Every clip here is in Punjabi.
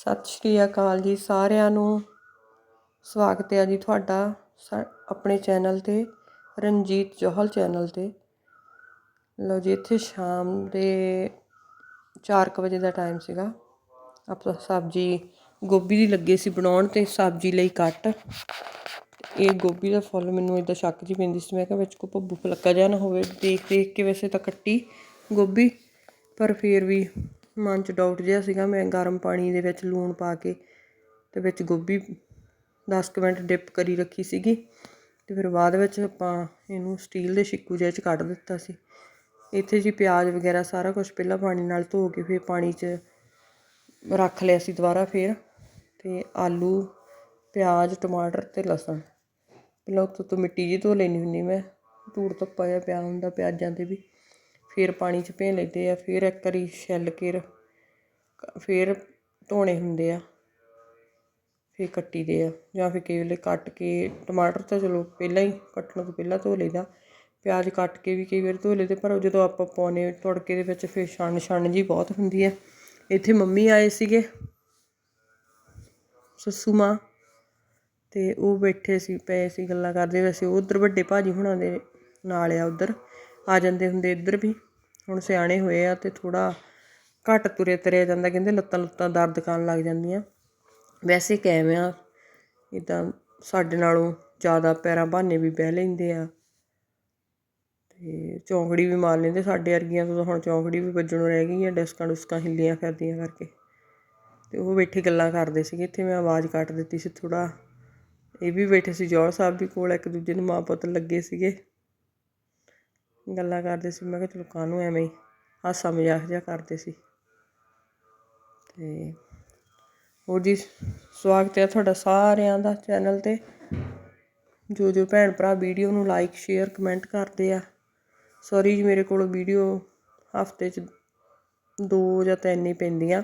ਸਤਿ ਸ਼੍ਰੀ ਅਕਾਲ ਜੀ ਸਾਰਿਆਂ ਨੂੰ। ਸਵਾਗਤ ਹੈ ਜੀ ਤੁਹਾਡਾ ਸਾ- ਆਪਣੇ ਚੈਨਲ ਤੇ, ਰਣਜੀਤ ਜੋਹਲ ਚੈਨਲ ਤੇ। ਲਓ ਜੀ, ਇੱਥੇ ਸ਼ਾਮ ਦੇ 4:00 ਵਜੇ ਦਾ ਟਾਈਮ ਸੀਗਾ। ਆਪਾਂ ਸਬਜ਼ੀ, ਗੋਭੀ ਦੀ ਲੱਗੇ ਸੀ ਬਣਾਉਣ ਤੇ ਸਬਜ਼ੀ ਲਈ ਕੱਟ। ਇਹ ਗੋਭੀ ਦਾ ਫੁੱਲ ਮੈਨੂੰ ਇਦਾਂ ਸ਼ੱਕ ਜੀ ਪੈਂਦੀ ਸੀ। ਮੈਂ ਕਿਹਾ ਵਿੱਚ ਕੋ ਭੱਬੂ ਫਲੱਕਾ ਜਿਹਾ ਨਾ ਹੋਵੇ। ਦੇਖ ਦੇਖ ਕੇ ਵੈਸੇ ਤਾਂ ਕੱਟੀ ਗੋਭੀ, ਪਰ ਫਿਰ ਵੀ ਮਨ ਚ ਡਾਊਟ ਜਿਹਾ ਸੀਗਾ ਮੈਂ ਗਰਮ ਪਾਣੀ ਦੇ ਵਿੱਚ ਲੂਣ ਪਾ ਕੇ ਅਤੇ ਵਿੱਚ ਗੋਭੀ ਦਸ ਕੁ ਮਿੰਟ ਡਿਪ ਕਰੀ ਰੱਖੀ ਸੀਗੀ ਅਤੇ ਫਿਰ ਬਾਅਦ ਵਿੱਚ ਆਪਾਂ ਇਹਨੂੰ ਸਟੀਲ ਦੇ ਛਿੱਕੂ ਜਿਹੇ ਚ ਕੱਢ ਦਿੱਤਾ ਸੀ। ਇੱਥੇ ਜੀ ਪਿਆਜ਼ ਵਗੈਰਾ ਸਾਰਾ ਕੁਝ ਪਹਿਲਾਂ ਪਾਣੀ ਨਾਲ ਧੋ ਕੇ ਫਿਰ ਪਾਣੀ 'ਚ ਰੱਖ ਲਿਆ ਸੀ ਦੁਬਾਰਾ ਫਿਰ ਅਤੇ ਆਲੂ, ਪਿਆਜ਼, ਟਮਾਟਰ ਅਤੇ ਲਸਣ। ਪਹਿਲਾਂ ਉੱਤੋਂ ਤੋਂ ਮਿੱਟੀ ਜੀ ਧੋ ਲੈਣੀ ਹੁੰਦੀ ਮੈਂ। ਧੂੜ ਧੁੱਪਾ ਜਿਹਾ ਪਿਆ ਹੁੰਦਾ ਪਿਆਜ਼ਾਂ ਤੇ ਵੀ। ਫਿਰ ਪਾਣੀ 'ਚ ਭੇ ਲੈਂਦੇ ਆ, ਫਿਰ ਇੱਕ ਵਾਰੀ ਛਿੱਲ ਕੇ ਫਿਰ ਧੋਣੇ ਹੁੰਦੇ ਆ, ਫਿਰ ਕੱਟੀ ਦੇ ਆ ਜਾਂ ਫਿਰ ਕਈ ਵੇਲੇ ਕੱਟ ਕੇ ਟਮਾਟਰ ਤਾਂ ਚਲੋ ਪਹਿਲਾਂ ਹੀ ਕੱਟਣ ਤੋਂ ਪਹਿਲਾਂ ਧੋ ਲਈਦਾ, ਪਿਆਜ਼ ਕੱਟ ਕੇ ਵੀ ਕਈ ਵਾਰ ਧੋ ਲਈਦੇ, ਪਰ ਉਹ ਜਦੋਂ ਆਪਾਂ ਪਾਉਣੇ ਤੜਕੇ ਦੇ ਵਿੱਚ ਫਿਰ ਛਣ ਛਣ ਜੀ ਬਹੁਤ ਹੁੰਦੀ ਹੈ ਇੱਥੇ ਮੰਮੀ ਆਏ ਸੀਗੇ, ਸੱਸੂ ਮਾਂ, ਤੇ ਉਹ ਬੈਠੇ ਸੀ, ਪਏ ਸੀ ਗੱਲਾਂ ਕਰਦੇ ਵੈਸੇ ਉਹ ਉਧਰ ਵੱਡੇ ਭਾਜੀ ਹੁਣਾਂ ਦੇ ਨਾਲ ਆ ਉਧਰ ਆ ਜਾਂਦੇ ਹੁੰਦੇ ਇੱਧਰ ਵੀ। ਹੁਣ ਸਿਆਣੇ ਹੋਏ ਆ ਤੇ ਥੋੜਾ ਘੱਟ ਤੁਰੇ ਤਰਿਆ ਜਾਂਦਾ, ਕਹਿੰਦੇ ਲੱਤਾਂ ਲੁੱਤਾਂ ਦਰਦ ਕਰਨ ਲੱਗ ਜਾਂਦੀਆਂ। ਵੈਸੇ ਕਾਇਮ ਆ, ਇਦਾਂ ਸਾਡੇ ਨਾਲੋਂ ਜ਼ਿਆਦਾ ਪੈਰਾਂ ਬਹਾਨੇ ਵੀ ਬਹਿ ਲੈਂਦੇ ਆ। ਤੇ ਚੌਂਕੜੀ ਵੀ ਮਾਰ ਲੈਂਦੇ, ਸਾਡੇ ਵਰਗੀਆਂ ਤੋਂ ਹੁਣ ਚੌਂਕੜੀ ਵੀ ਵੱਜਣੋਂ ਰਹਿ ਗਈ ਆ ਡਿਸਕਾਂ ਡੁਸਕਾਂ ਹਿੱਲੀਆਂ ਫਿਰਦੀਆਂ ਕਰਕੇ। ਤੇ ਉਹ ਬੈਠੇ ਗੱਲਾਂ ਕਰਦੇ ਸੀਗੇ, ਇੱਥੇ ਮੈਂ ਆਵਾਜ਼ ਕੱਟ ਦਿੱਤੀ ਸੀ ਥੋੜਾ ਇਹ ਵੀ ਬੈਠੇ ਸੀ ਜੌਲ ਸਾਹਿਬ ਵੀ ਕੋਲ, ਇੱਕ ਦੂਜੇ ਨੂੰ ਮਾਂ ਪੁੱਤ ਲੱਗੇ ਸੀਗੇ। ਗੱਲਾਂ ਕਰਦੇ ਸੀ, ਮੈਂ ਕਿਹਾ ਚਲੋ ਕਾਹਨੂੰ ਐਵੇਂ ਹੀ ਹਾਸਾ ਮਜ਼ਾਕ ਜਿਹਾ ਕਰਦੇ ਸੀ। ਤੇ ਹੋਰ ਜੀ, ਸਵਾਗਤ ਹੈ ਤੁਹਾਡਾ ਸਾਰਿਆਂ ਦਾ ਚੈਨਲ ਤੇ। ਜੋ ਜੋ ਭੈਣ ਭਰਾ ਵੀਡੀਓ ਨੂੰ ਲਾਈਕ ਸ਼ੇਅਰ ਕਮੈਂਟ ਕਰਦੇ ਆ। ਸੌਰੀ ਜੀ, ਮੇਰੇ ਕੋਲ ਵੀਡੀਓ ਹਫ਼ਤੇ 'ਚ ਦੋ ਜਾਂ ਤਿੰਨ ਹੀ ਪੈਂਦੀਆਂ।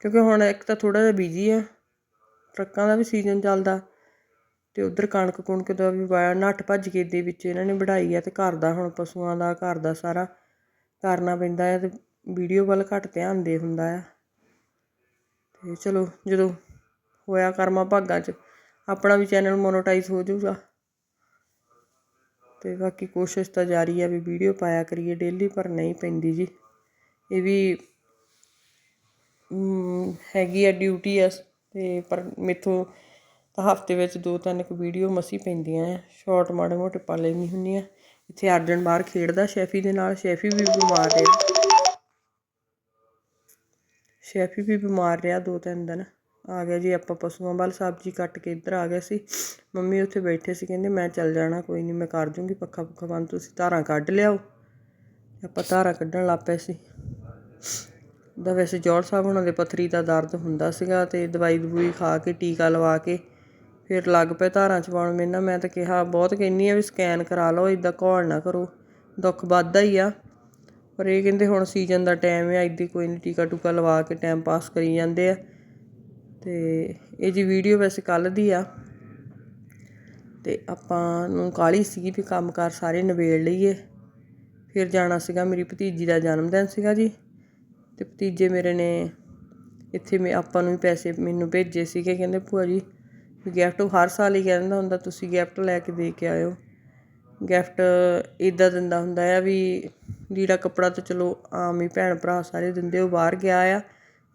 ਕਿਉਂਕਿ ਹੁਣ ਇੱਕ ਤਾਂ ਥੋੜਾ ਜਿਹਾ ਬਿਜ਼ੀ ਆ, ਟਰੱਕਾਂ ਦਾ ਵੀ ਸੀਜ਼ਨ ਚੱਲਦਾ। ਅਤੇ ਉੱਧਰ ਕਣਕ ਕੁਣਕ ਦਾ ਵੀ ਵਾਇਆ, ਨੱਠ ਭੱਜ ਕੇ ਦੇ ਵਿੱਚ ਇਹਨਾਂ ਨੇ ਵਢਾਈ ਆ ਅਤੇ ਘਰ ਦਾ ਹੁਣ ਪਸ਼ੂਆਂ ਦਾ, ਘਰ ਦਾ ਸਾਰਾ ਕਰਨਾ ਪੈਂਦਾ ਹੈ ਅਤੇ ਵੀਡੀਓ ਵੱਲ ਘੱਟ ਧਿਆਨ ਦੇ ਹੁੰਦਾ ਆ। ਅਤੇ ਚਲੋ, ਜਦੋਂ ਹੋਇਆ ਕਰਮਾ ਭਾਗਾਂ 'ਚ, ਆਪਣਾ ਵੀ ਚੈਨਲ ਮੋਨੋਟਾਈਜ਼ ਹੋ ਜਾਊਗਾ। ਤੇ ਬਾਕੀ ਕੋਸ਼ਿਸ਼ ਤਾਂ ਜਾਰੀ ਆ ਵੀ ਵੀਡੀਓ ਪਾਇਆ ਕਰੀਏ, ਡੇਲੀ ਪਰ ਨਹੀਂ ਪੈਂਦੀ ਜੀ। ਇਹ ਵੀ ਹੈਗੀ ਆ ਡਿਊਟੀ ਆ, ਤੇ ਪਰ ਮੇਥੋਂ ਤਾਂ ਹਫ਼ਤੇ ਵਿੱਚ ਦੋ ਤਿੰਨ ਕੁ ਵੀਡੀਓ ਮਸੀ ਪੈਂਦੀਆਂ ਆ। ਸ਼ਾਰਟ ਮਾੜੇ ਮੋਟੇ ਪਾ ਲੈਣੀ ਹੁੰਦੀਆਂ ਇੱਥੇ ਅਰਜਨ ਬਾਹਰ ਖੇਡਦਾ ਸ਼ੈਫੀ ਦੇ ਨਾਲ। ਸ਼ੈਫੀ ਵੀ ਬਿਮਾਰ ਰਿਹਾ। ਸ਼ੈਫੀ ਵੀ ਬਿਮਾਰ ਰਿਹਾ ਦੋ ਤਿੰਨ ਦਿਨ। ਆ ਗਿਆ ਜੀ ਆਪਾਂ ਪਸ਼ੂਆਂ ਵੱਲ। ਸਬਜ਼ੀ ਕੱਟ ਕੇ ਇੱਧਰ ਆ ਗਏ ਸੀ। ਮੰਮੀ ਉੱਥੇ ਬੈਠੇ ਸੀ। ਕਹਿੰਦੇ ਮੈਂ ਚੱਲ ਜਾਣਾ, ਕੋਈ ਨਹੀਂ ਮੈਂ ਕਰ ਜੂੰਗੀ ਪੱਖਾ ਪੁੱਖਾ ਬੰਦ। ਤੁਸੀਂ ਧਾਰਾਂ ਕੱਢ ਲਿਆਓ। ਆਪਾਂ ਧਾਰਾਂ ਕੱਢਣ ਲੱਗ ਪਏ ਸੀ। ਦਾ ਵੈਸੇ ਜੋੜ ਸਾਹਿਬ ਉਹਨਾਂ ਦੇ ਪਥਰੀ ਦਾ ਦਰਦ ਹੁੰਦਾ ਸੀਗਾ ਤੇ ਦਵਾਈ ਦਵੂਈ ਖਾ ਕੇ, ਟੀਕਾ ਲਵਾ ਕੇ ਫਿਰ ਲੱਗ ਪਏ ਧਾਰਾਂ ਚ ਪਾਉਣ। ਮੇਰੇ ਨਾਲ ਮੈਂ ਤਾਂ ਕਿਹਾ, ਬਹੁਤ ਕਹਿੰਦੀ ਆ ਵੀ ਸਕੈਨ ਕਰਾ ਲਓ ਇੱਦਾਂ ਘੋਲ ਨਾ ਕਰੋ। ਦੁੱਖ ਵੱਧਦਾ ਹੀ ਆ। ਪਰ ਇਹ ਕਹਿੰਦੇ ਹੁਣ ਸੀਜ਼ਨ ਦਾ ਟਾਈਮ ਹੈ ਇੱਦਾਂ ਕੋਈ ਨਹੀਂ ਟੀਕਾ ਟੂਕਾ ਲਵਾ ਕੇ ਟਾਈਮ ਪਾਸ ਕਰੀ ਜਾਂਦੇ ਆ। ਤੇ ਇਹ ਜੀ ਵੀਡੀਓ ਵੈਸੇ ਕੱਲ ਦੀ ਆ। ਤੇ ਆਪਾਂ ਨੂੰ ਕਾਲੀ ਸੀਗੀ ਵੀ ਕੰਮਕਾਰ ਸਾਰੇ ਨਿਬੇੜ ਲਈਏ। ਫਿਰ ਜਾਣਾ ਸੀਗਾ ਮੇਰੀ ਭਤੀਜੀ ਦਾ ਜਨਮ ਦਿਨ ਸੀਗਾ ਜੀ। ਤੇ ਭਤੀਜੇ ਮੇਰੇ ਨੇ ਇੱਥੇ ਮੈਂ ਆਪਾਂ ਨੂੰ ਵੀ ਪੈਸੇ ਮੈਨੂੰ ਭੇਜੇ ਸੀਗੇ। ਕਹਿੰਦੇ, ਭੂਆ ਜੀ ਗਿਫਟ ਹਰ ਸਾਲ ਹੀ ਕਹਿ ਦਿੰਦਾ ਹੁੰਦਾ, ਤੁਸੀਂ ਗਿਫਟ ਲੈ ਕੇ ਦੇ ਕੇ ਆਇਓ। ਗਿਫਟ ਇੱਦਾਂ ਦਿੰਦਾ ਹੁੰਦਾ ਆ ਵੀ ਲੀੜਾ ਕੱਪੜਾ ਤਾਂ ਚਲੋ ਆਮ ਹੀ ਭੈਣ ਭਰਾ ਸਾਰੇ ਦਿੰਦੇ ਉਹ ਬਾਹਰ ਗਿਆ ਆ,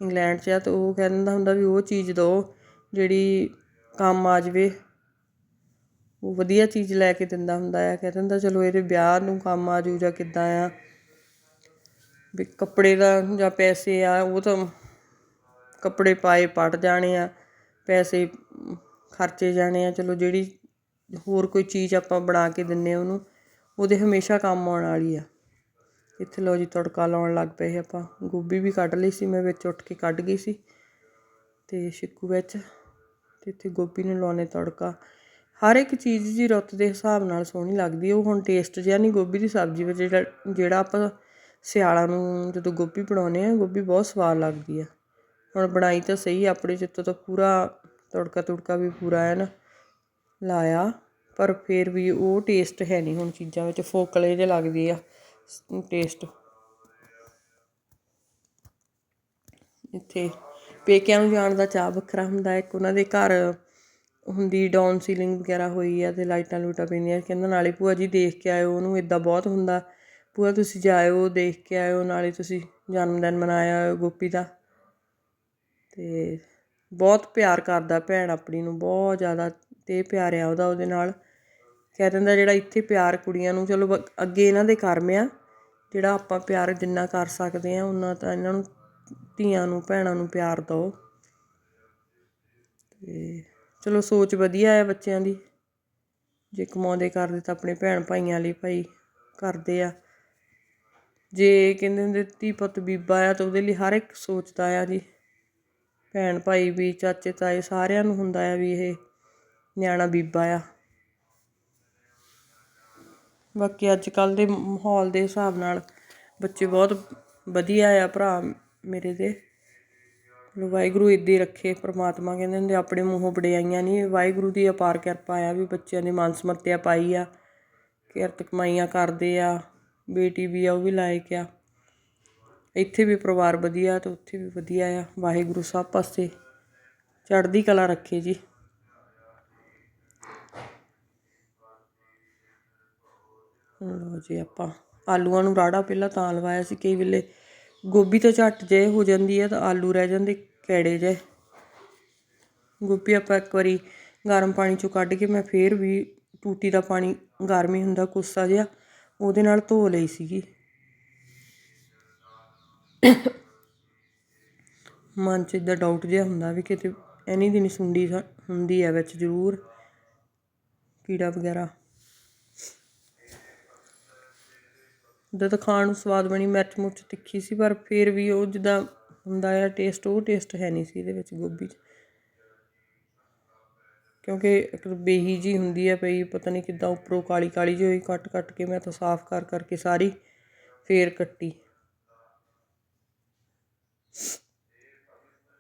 ਇੰਗਲੈਂਡ 'ਚ ਆ, ਤਾਂ ਉਹ ਕਹਿ ਦਿੰਦਾ ਹੁੰਦਾ ਵੀ ਉਹ ਚੀਜ਼ ਦਿਓ ਜਿਹੜੀ ਕੰਮ ਆ ਜਾਵੇ, ਉਹ ਵਧੀਆ ਚੀਜ਼ ਲੈ ਕੇ ਦਿੰਦਾ ਹੁੰਦਾ ਆ। ਕਹਿ ਦਿੰਦਾ ਚਲੋ ਇਹਦੇ ਵਿਆਹ ਨੂੰ ਕੰਮ ਆ ਜੂ ਜਾਂ ਕਿੱਦਾਂ ਆ, ਵੀ ਕੱਪੜੇ ਦਾ ਜਾਂ ਪੈਸੇ ਆ, ਉਹ ਤਾਂ ਕੱਪੜੇ ਪਾਏ ਪੜ ਜਾਣੇ ਆ, ਪੈਸੇ ਖਰਚੇ ਜਾਣੇ ਆ, ਚਲੋ ਜਿਹੜੀ ਹੋਰ ਕੋਈ ਚੀਜ਼ ਆਪਾਂ ਬਣਾ ਕੇ ਦਿੰਦੇ ਆ ਉਹਨੂੰ, ਉਹਦੇ ਹਮੇਸ਼ਾ ਕੰਮ ਆਉਣ ਵਾਲੀ ਆ। ਇੱਥੇ ਲਓ ਜੀ ਤੜਕਾ ਲਾਉਣ ਲੱਗ ਪਏ ਆਪਾਂ, ਗੋਭੀ ਵੀ ਕੱਢ ਲਈ ਸੀ ਮੈਂ, ਵਿੱਚ ਉੱਠ ਕੇ ਕੱਢ ਗਈ ਸੀ ਤੇ ਛਿੱਕੂ ਵਿੱਚ ਤੇ ਇੱਥੇ ਗੋਭੀ ਨੂੰ ਲਾਉਣੇ ਤੜਕਾ। ਹਰ ਇੱਕ ਚੀਜ਼ ਜੀ ਰੁੱਤ ਦੇ ਹਿਸਾਬ ਨਾਲ ਸੋਹਣੀ ਲੱਗਦੀ ਹੈ ਉਹ ਹੁਣ ਟੇਸਟ ਜਿਹਾ ਨਹੀਂ ਗੋਭੀ ਦੀ ਸਬਜ਼ੀ ਵਿੱਚ ਜਿਹੜਾ ਜਿਹੜਾ ਆਪਾਂ ਸਿਆਲਾਂ ਨੂੰ ਜਦੋਂ ਗੋਭੀ ਬਣਾਉਂਦੇ ਆ, ਗੋਭੀ ਬਹੁਤ ਸਵਾਦ ਲੱਗਦੀ ਆ। ਹੁਣ ਬਣਾਈ ਤਾਂ ਸਹੀ ਆਪਣੇ ਚਿੱਤੋਂ ਤਾਂ ਪੂਰਾ ਤੜਕਾ ਤੁੜਕਾ ਵੀ ਪੂਰਾ ਹੈ ਨਾ ਲਾਇਆ, ਪਰ ਫਿਰ ਵੀ ਉਹ ਟੇਸਟ ਹੈ ਨਹੀਂ ਹੁਣ ਚੀਜ਼ਾਂ ਵਿੱਚ, ਫੋਕਲੇ ਜਿਹੇ ਲੱਗਦੇ ਆ ਟੇਸਟ ਇੱਥੇ ਪੇਕਿਆਂ ਨੂੰ ਜਾਣ ਦਾ ਚਾਹ ਵੱਖਰਾ ਹੁੰਦਾ, ਇੱਕ ਉਹਨਾਂ ਦੇ ਘਰ ਹੁੰਦੀ ਡਾਊਨ ਸੀਲਿੰਗ ਵਗੈਰਾ ਹੋਈ ਆ ਤੇ ਲਾਈਟਾਂ ਲੂਟਾਂ ਪੈਂਦੀਆਂ ਕਹਿੰਦਾ ਨਾਲੇ ਭੂਆ ਜੀ ਦੇਖ ਕੇ ਆਇਓ, ਉਹਨੂੰ ਇਦਾਂ ਬਹੁਤ ਹੁੰਦਾ, ਭੂਆ ਤੁਸੀਂ ਜਾਇਓ, ਦੇਖ ਕੇ ਆਇਓ, ਨਾਲੇ ਤੁਸੀਂ ਜਨਮ ਦਿਨ ਮਨਾਇਆ ਗੋਪੀ ਦਾ। ਤੇ ਬਹੁਤ ਪਿਆਰ ਕਰਦਾ ਭੈਣ ਆਪਣੀ ਨੂੰ, ਬਹੁਤ ਜ਼ਿਆਦਾ ਅਤੇ ਪਿਆਰ ਆ ਉਹਦਾ ਉਹਦੇ ਨਾਲ। ਕਹਿ ਦਿੰਦਾ ਜਿਹੜਾ ਇੱਥੇ ਪਿਆਰ ਕੁੜੀਆਂ ਨੂੰ, ਚਲੋ ਅੱਗੇ ਇਹਨਾਂ ਦੇ ਕਰਮ ਆ, ਜਿਹੜਾ ਆਪਾਂ ਪਿਆਰ ਜਿੰਨਾ ਕਰ ਸਕਦੇ ਹਾਂ ਉਨਾ ਤਾਂ ਇਹਨਾਂ ਨੂੰ, ਧੀਆਂ ਨੂੰ, ਭੈਣਾਂ ਨੂੰ ਪਿਆਰ ਦਿਓ। ਅਤੇ ਚਲੋ ਸੋਚ ਵਧੀਆ ਹੈ ਬੱਚਿਆਂ ਦੀ। ਜੇ ਕਮਾਉਂਦੇ ਕਰਦੇ ਤਾਂ ਆਪਣੇ ਭੈਣ ਭਾਈਆਂ ਲਈ ਭਾਈ ਕਰਦੇ ਆ। ਜੇ ਕਹਿੰਦੇ ਹੁੰਦੇ ਧੀ ਪੁੱਤ ਬੀਬਾ ਆ ਤਾਂ ਉਹਦੇ ਲਈ ਹਰ ਇੱਕ ਸੋਚਦਾ ਆ ਜੀ। ਭੈਣ ਭਾਈ ਵੀ, ਚਾਚੇ ਤਾਏ ਸਾਰਿਆਂ ਨੂੰ ਹੁੰਦਾ ਆ ਵੀ ਇਹ ਨਿਆਣਾ ਬੀਬਾ ਆ। ਬਾਕੀ ਅੱਜ ਕੱਲ ਦੇ ਮਾਹੌਲ ਦੇ ਹਿਸਾਬ ਨਾਲ ਬੱਚੇ ਬਹੁਤ ਵਧੀਆ ਆ ਭਰਾ ਮੇਰੇ ਦੇ। ਵਾਹਿਗੁਰੂ ਇੱਦਾਂ ਹੀ ਰੱਖੇ, ਪ੍ਰਮਾਤਮਾ ਕਹਿੰਦੇ ਹੁੰਦੇ ਆਪਣੇ ਮੂੰਹੋਂ ਵਡਿਆਈਆਂ ਨਹੀਂ ਵਾਹਿਗੁਰੂ ਦੀ ਅਪਾਰ ਕਿਰਪਾ ਆ ਵੀ ਬੱਚਿਆਂ ਦੀ ਮਨ ਸਮੱਤਿਆ ਪਾਈ ਆ, ਕਿਰਤ ਕਮਾਈਆਂ ਕਰਦੇ ਆ, ਬੇਟੀ ਵੀ ਆ, ਉਹ ਵੀ ਲਾਇਕ ਆ। ਇੱਥੇ ਵੀ ਪਰਿਵਾਰ ਵਧੀਆ ਅਤੇ ਉੱਥੇ ਵੀ ਵਧੀਆ ਆ। ਵਾਹਿਗੁਰੂ ਸਭ ਪਾਸੇ ਚੜ੍ਹਦੀ ਕਲਾ ਰੱਖੇ ਜੀ। ਲਓ ਜੀ ਆਪਾਂ, ਆਲੂਆਂ ਨੂੰ ਰਾੜਾ ਪਹਿਲਾਂ ਤਾਂ ਲਵਾਇਆ ਸੀ, ਕਈ ਵੇਲੇ ਗੋਭੀ ਤਾਂ ਝੱਟ ਜੇ ਹੋ ਜਾਂਦੀ ਹੈ ਤਾਂ ਆਲੂ ਰਹਿ ਜਾਂਦੇ ਕੈੜੇ ਜੇ ਗੋਭੀ ਆਪਾਂ ਇੱਕ ਵਾਰੀ ਗਰਮ ਪਾਣੀ ਚੋਂ ਕੱਢ ਕੇ ਮੈਂ ਫੇਰ ਵੀ ਟੂਟੀ ਦਾ ਪਾਣੀ ਗਰਮ ਹੀ ਹੁੰਦਾ, ਕੁੱਸਾ ਜਿਹਾ, ਉਹਦੇ ਨਾਲ ਧੋ ਲਈ ਸੀਗੀ। ਮਨ 'ਚ ਇੱਦਾਂ ਡਾਊਟ ਜਿਹਾ ਹੁੰਦਾ ਵੀ ਕਿਤੇ ਐਨੀ ਦਿਨ ਸੁੰਡੀ ਹੁੰਦੀ ਹੈ ਵਿੱਚ ਜ਼ਰੂਰ, ਕੀੜਾ ਵਗੈਰਾ। ਉਦੋਂ ਤਾਂ ਖਾਣ ਨੂੰ ਸਵਾਦ ਬਣੀ, ਮਿਰਚ ਮੁਰਚ ਤਿੱਖੀ ਸੀ, ਪਰ ਫਿਰ ਵੀ ਉਹ ਜਿੱਦਾਂ ਹੁੰਦਾ ਆ ਟੇਸਟ ਉਹ ਟੇਸਟ ਹੈ ਨਹੀਂ ਸੀ ਇਹਦੇ ਵਿੱਚ ਗੋਭੀ 'ਚ। ਕਿਉਂਕਿ ਇੱਕ ਬੇਹੀ ਜੀ ਹੁੰਦੀ ਹੈ ਪਈ, ਪਤਾ ਨਹੀਂ ਕਿੱਦਾਂ ਉੱਪਰੋਂ ਕਾਲੀ ਕਾਲੀ ਜਿਹੀ ਹੋਈ ਕੱਟ ਕੱਟ ਕੇ ਮੈਂ ਤਾਂ ਸਾਫ਼ ਕਰ ਕਰਕੇ ਸਾਰੀ ਫੇਰ ਕੱਟੀ।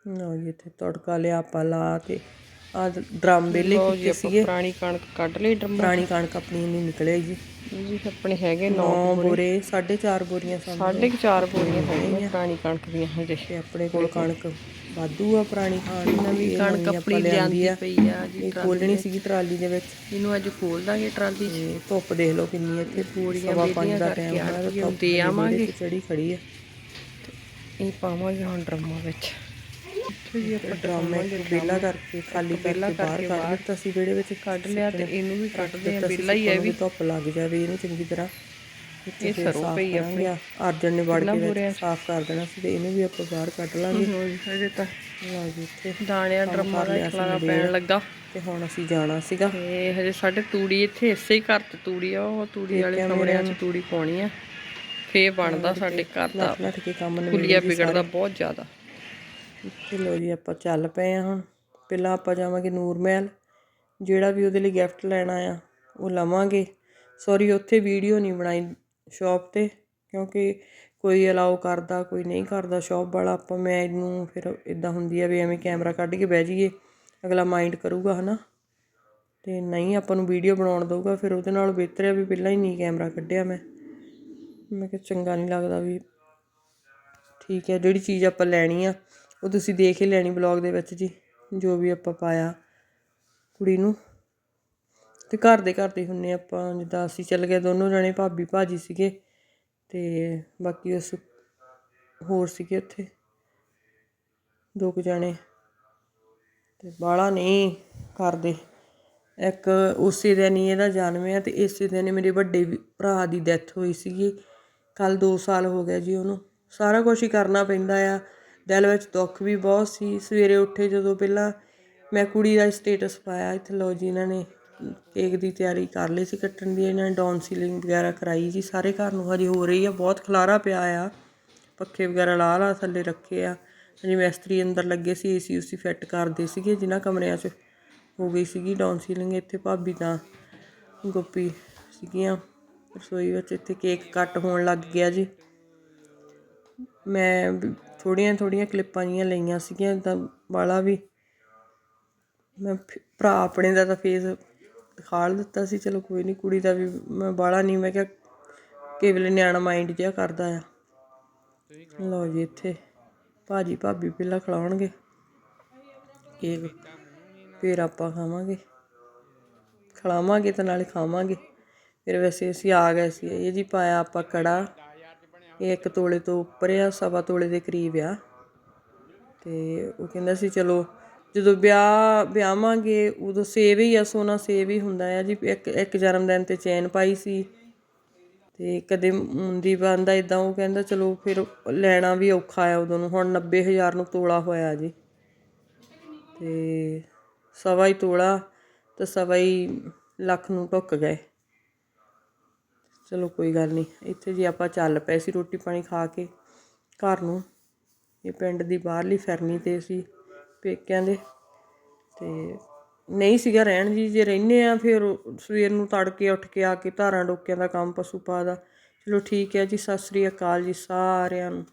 ਨਾ ਜੀ ਇੱਥੇ ਤੜਕਾ ਲਿਆ ਆਪਾਂ ਲਾ ਤੇ ਆ ਡਰਮ ਵੇਲੇ ਕੀਤੇ ਸੀਗੇ। ਪੁਰਾਣੀ ਕਣਕ ਕੱਢ ਲਈ ਡਰਮ ਪੁਰਾਣੀ ਕਣਕ ਆਪਣੀ ਨਹੀਂ ਨਿਕਲੇ ਜੀ। ਜੀ ਆਪਣੇ ਹੈਗੇ ਨੌ ਬੋਰੇ। 4.5 ਬੋਰੀਆਂ ਸਾਹਮਣੇ ਸਾਢੇ ਕੁ ਚਾਰ ਬੋਰੀਆਂ ਹੈਗੀਆਂ ਪੁਰਾਣੀ ਕਣਕ ਦੀਆਂ ਹਜੇ। ਤੇ ਆਪਣੇ ਕੋਲ ਕਣਕ ਵਾਧੂ ਆ ਪੁਰਾਣੀ। ਖਾਣ ਨੂੰ ਨਵੀਂ ਕਣਕ ਆਪਣੀ ਲਿਆਂਦੀ ਪਈ ਆ ਜੀ ਇਹ ਖੋਲਣੀ ਸੀਗੀ ਟਰਾਲੀ ਦੇ ਵਿੱਚ। ਇਹਨੂੰ ਅੱਜ ਖੋਲ ਦਾਂਗੇ ਟਰਾਲੀ 'ਚ। ਤੇ ਧੁੱਪ ਦੇਖ ਲਓ ਕਿੰਨੀ ਇੱਥੇ ਬੋਰੀਆਂ ਸਵਾ ਪੰਜ ਦਾ ਟਾਈਮ ਆ ਧੁੱਪ ਦੇ ਆਵਾਂਗੇ। ਚੜੀ ਖੜੀ ਹੈ ਇਹ ਪਾਵਾਂਗੇ ਹੁਣ ਡਰਮਾਂ ਵਿੱਚ। ਜੀ ਆਪਾਂ ਡਰਾਮੇ ਬੇਲਾ ਕਰਕੇ ਖਾਲੀ ਕਰਕੇ ਬਾਹਰ ਕੱਢ ਦਿੱਤਾ ਸੀ ਵਿਹੜੇ ਵਿੱਚ ਕੱਢ ਲਿਆ ਤੇ ਇਹਨੂੰ ਵੀ ਕੱਢਦੇ ਆ ਬਿੱਲਾ ਹੀ ਹੈ ਨੂੰ ਧੁੱਪ ਲੱਗ ਜਾਵੇ ਇਹਨੂੰ ਚੰਗੀ ਤਰ੍ਹਾਂ ਇਹ ਸਰੋਂ ਪਈ ਆਪਣੀ ਅਰਜਨ ਨੇ ਵੜ ਕੇ ਸਾਫ਼ ਕਰ ਦੇਣਾ ਸੀ ਤੇ ਇਹਨੂੰ ਵੀ ਆਪਾਂ ਬਾਹਰ ਕੱਢ ਲਾਂਗੇ। ਹਜੇ ਤਾਂ ਲਓ ਜੀ ਇੱਥੇ ਦਾਣਿਆਂ ਡਰਮਾਂ ਦਾ ਖਲਾਰਾ ਪੈਣ ਲੱਗਾ। ਤੇ ਹੁਣ ਅਸੀਂ ਜਾਣਾ ਸੀਗਾ। ਤੇ ਹਜੇ ਸਾਡੇ ਤੂੜੀ ਇੱਥੇ ਇਸੇ ਹੀ ਘਰ ਤੇ ਤੂੜੀ ਆ ਉਹ ਤੂੜੀ ਵਾਲੇ ਕਮਰਿਆਂ 'ਚ ਤੂੜੀ ਪਾਉਣੀ ਆ। ਫੇ ਬਣਦਾ ਸਾਡੇ ਘਰ ਦਾ ਕੁਲੀਆ ਵਿਗੜਦਾ ਬਹੁਤ ਜ਼ਿਆਦਾ। ਚਲੋ ਜੀ ਆਪਾਂ ਚੱਲ ਪਏ ਆ ਹੁਣ ਪਹਿਲਾਂ ਆਪਾਂ ਜਾਵਾਂਗੇ ਨੂਰ ਮਹਿਲ। ਜਿਹੜਾ ਵੀ ਉਹਦੇ ਲਈ ਗਿਫਟ ਲੈਣਾ ਆ ਉਹ ਲਵਾਂਗੇ। ਸੌਰੀ ਉੱਥੇ ਵੀਡੀਓ ਨਹੀਂ ਬਣਾਈ ਸ਼ਾਪ ਤੇ, ਕਿਉਂਕਿ ਕੋਈ ਅਲਾਉ ਕਰਦਾ, ਕੋਈ ਨਹੀਂ ਕਰਦਾ ਸ਼ਾਪ ਵਾਲਾ। ਆਪਾਂ ਮੈਂ ਇਹਨੂੰ ਫਿਰ ਇਦਾਂ ਹੁੰਦੀ ਆ ਵੀ ਐਵੇਂ ਕੈਮਰਾ ਕੱਢ ਕੇ ਬਹਿ ਜਾਈਏ। ਅਗਲਾ ਮਾਈਂਡ ਕਰੂਗਾ, ਹਨਾ? ਤੇ ਨਹੀਂ, ਆਪਾਂ ਨੂੰ ਵੀਡੀਓ ਬਣਾਉਣ ਦਊਗਾ। ਫਿਰ ਉਹਦੇ ਨਾਲ ਬਿਹਤਰ ਆ ਵੀ ਪਹਿਲਾਂ ਹੀ ਨਹੀਂ ਕੈਮਰਾ ਕੱਢਿਆ ਮੈਂ। ਮੈਂ ਕਿਹਾ ਚੰਗਾ ਨਹੀਂ ਲੱਗਦਾ ਵੀ। ਠੀਕ ਹੈ, ਜਿਹੜੀ ਚੀਜ਼ ਆਪਾਂ ਲੈਣੀ ਆ ਉਹ ਤੁਸੀਂ ਦੇਖ ਹੀ ਲੈਣੀ ਬਲੌਗ ਦੇ ਵਿੱਚ ਜੀ, ਜੋ ਵੀ ਆਪਾਂ ਪਾਇਆ ਕੁੜੀ ਨੂੰ। ਤੇ ਘਰ ਦੇ ਘਰ ਦੇ ਹੁੰਨੇ ਆਪਾਂ, ਜਿੱਦਾਂ ਅਸੀਂ ਚੱਲ ਗਏ ਦੋਨੋਂ ਜਣੇ, ਭਾਬੀ ਭਾਜੀ ਸੀਗੇ ਤੇ ਬਾਕੀ ਉਸ ਹੋਰ ਸੀਗੇ ਉੱਥੇ, ਦੋ ਕੁ ਜਣੇ। ਤੇ ਬਾਲਾ ਨਹੀਂ ਕਰਦੇ। ਇੱਕ ਉਸੇ ਦਿਨ ਹੀ ਇਹਦਾ ਜਨਮ ਹੈ ਤੇ ਇਸੇ ਦਿਨ ਮੇਰੇ ਵੱਡੇ ਭਰਾ ਦੀ ਡੈਥ ਹੋਈ ਸੀਗੀ। ਕੱਲ 2 ਸਾਲ ਹੋ ਗਿਆ ਜੀ ਉਹਨੂੰ। ਸਾਰਾ ਕੁਝ ਹੀ ਕਰਨਾ ਪੈਂਦਾ ਆ। ਦਿਲ ਵਿੱਚ ਦੁੱਖ ਵੀ ਬਹੁਤ ਸੀ। ਸਵੇਰੇ ਉੱਠੇ ਜਦੋਂ ਪਹਿਲਾਂ ਮੈਂ ਕੁੜੀ ਦਾ ਸਟੇਟਸ ਪਾਇਆ। ਇੱਥੇ ਲੋ ਜੀ ਇਹਨਾਂ ਨੇ ਕੇਕ ਦੀ ਤਿਆਰੀ ਕਰ ਲਈ ਸੀ ਕੱਟਣ ਦੀ। ਇਹਨਾਂ ਨੇ ਡਾਊਨ ਸੀਲਿੰਗ ਵਗੈਰਾ ਕਰਾਈ ਜੀ। ਸਾਰੇ ਘਰ ਨੂੰ ਹਜੇ ਹੋ ਰਹੀ ਆ। ਬਹੁਤ ਖਲਾਰਾ ਪਿਆ ਆ। ਪੱਖੇ ਵਗੈਰਾ ਲਾ ਲਾ ਥੱਲੇ ਰੱਖੇ ਆ। ਹਜੇ ਮਿਸਤਰੀ ਅੰਦਰ ਲੱਗੇ ਸੀ। ਏਸੀ ਉਸੀ ਫਿੱਟ ਕਰਦੇ ਸੀਗੇ। ਜਿਨ੍ਹਾਂ ਕਮਰਿਆਂ 'ਚ ਹੋ ਗਈ ਸੀਗੀ ਡਾਊਨ ਸੀਲਿੰਗ ਇੱਥੇ ਭਾਬੀ ਤਾਂ ਗੋਪੀ ਸੀਗੀਆਂ। ਰਸੋਈ ਵਿੱਚ ਇੱਥੇ ਕੇਕ ਕੱਟ ਹੋਣ ਲੱਗ ਗਿਆ ਜੀ। ਮੈਂ ਥੋੜ੍ਹੀਆਂ ਥੋੜ੍ਹੀਆਂ ਕਲਿੱਪਾਂ ਜੀਆਂ ਲਈਆਂ ਸੀਗੀਆਂ ਤਾਂ ਵਾਲਾ ਵੀ। ਮੈਂ ਫ- ਭਰਾ ਆਪਣੇ ਦਾ ਤਾਂ ਫੇਸ ਖਾਲ ਦਿੱਤਾ ਸੀ, ਚਲੋ ਕੋਈ ਨਹੀਂ ਕੁੜੀ ਦਾ ਵੀ ਮੈਂ ਬਾਲਾ ਨਹੀਂ ਮੈਂ ਕਿਹਾ ਕੇਵਲ ਨਿਆਣਾ ਮਾਈਂਡ ਜਿਹਾ ਕਰਦਾ ਆ। ਲਓ ਜੀ ਇੱਥੇ, ਭਾਜੀ ਭਾਬੀ ਪਹਿਲਾਂ ਖਿਲਾਉਣਗੇ। ਕੇਕ ਫਿਰ ਆਪਾਂ ਖਾਵਾਂਗੇ। ਖਿਲਾਵਾਂਗੇ ਤੇ ਨਾਲੇ ਖਾਵਾਂਗੇ। ਫਿਰ ਵੈਸੇ ਅਸੀਂ ਆ ਗਏ ਸੀ, ਇਹ ਜੀ ਪਾਇਆ ਆਪਾਂ ਕੜਾ ਇਹ ਇੱਕ ਤੋਲੇ ਤੋਂ ਉੱਪਰ ਆ, ਸਵਾ ਤੋਲੇ ਦੇ ਕਰੀਬ ਆ। ਤੇ ਉਹ ਕਹਿੰਦਾ ਸੀ, ਚਲੋ, ਜਦੋਂ ਵਿਆਹ ਵਿਆਹਾਂਗੇ, ਉਦੋਂ ਸੇਵ ਹੀ ਆ, ਸੋਨਾ ਸੇਵ ਹੀ ਹੁੰਦਾ ਆ ਜੀ। ਇੱਕ ਇੱਕ ਜਨਮ ਦਿਨ ਤੇ ਚੈਨ ਪਾਈ ਸੀ। ਤੇ ਕਦੇ ਮੁੰਦੀ ਬੰਦਾ ਇਦਾਂ ਉਹ ਕਹਿੰਦਾ, ਚਲੋ, ਫਿਰ ਲੈਣਾ ਵੀ ਔਖਾ ਆ ਉਦੋਂ ਨੂੰ। ਹੁਣ 90000 ਨੂੰ ਤੋਲਾ ਹੋਇਆ ਜੀ। ਤੇ ਸਵਾ ਹੀ ਤੋਲਾ, ਤੇ ਸਵਾ ਹੀ ਲੱਖ ਨੂੰ ਟੁੱਕ ਗਏ। ਚਲੋ ਕੋਈ ਗੱਲ ਨਹੀਂ, ਇੱਥੇ ਜੀ ਆਪਾਂ ਚੱਲ ਪਏ ਸੀ ਰੋਟੀ ਪਾਣੀ ਖਾ ਕੇ ਘਰ ਨੂੰ, ਇਹ ਪਿੰਡ ਦੀ ਬਾਹਰਲੀ ਫੈਰਨੀ ਤੇ ਸੀ ਪੇਕਿਆਂ ਦੇ ਤੇ ਨਹੀਂ ਸੀਗਾ ਰਹਿਣ ਜੀ, ਜੇ ਰਹਿੰਦੇ ਆ ਫਿਰ ਸਵੇਰ ਨੂੰ ਤੜਕੇ ਉੱਠ ਕੇ ਆ ਕੇ ਧਾਰਾਂ ਡੋਕਿਆਂ ਦਾ ਕੰਮ, ਪਸ਼ੂ ਪਾ ਦਾ। ਚਲੋ ਠੀਕ ਹੈ ਜੀ, ਸਤਿ ਸ੍ਰੀ ਅਕਾਲ ਜੀ ਸਾਰਿਆਂ ਨੂੰ।